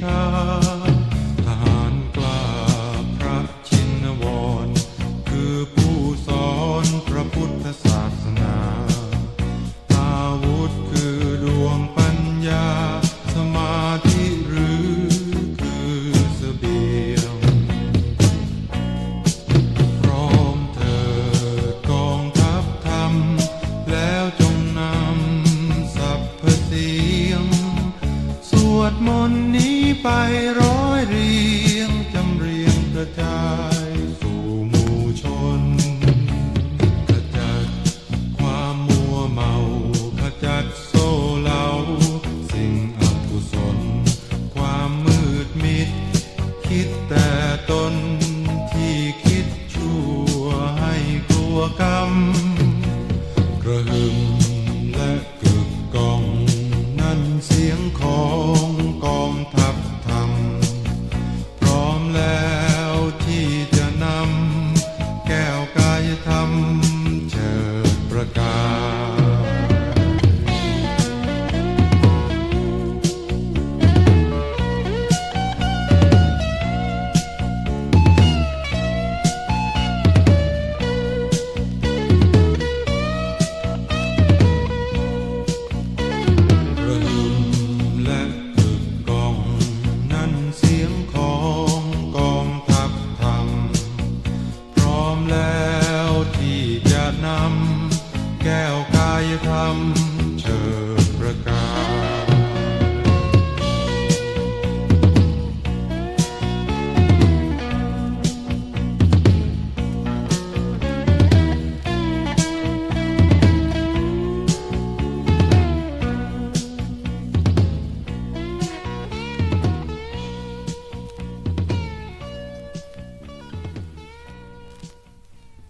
พระชินวรคือผู้สอนพระพุทธศาสนา อาวุธคือดวงปัญญา ดมนต์นี้ไปร้อยเรียงจำเรียงกระจายสู่หมู่ชนขจัดความมัวเมาขจัดโซ่เหลาสิ่งอกุศล ความมืดมิด คิดแต่ตนที่คิดชั่วให้กลัวกรรมกระหึ่ม นำแก้วกายธรรม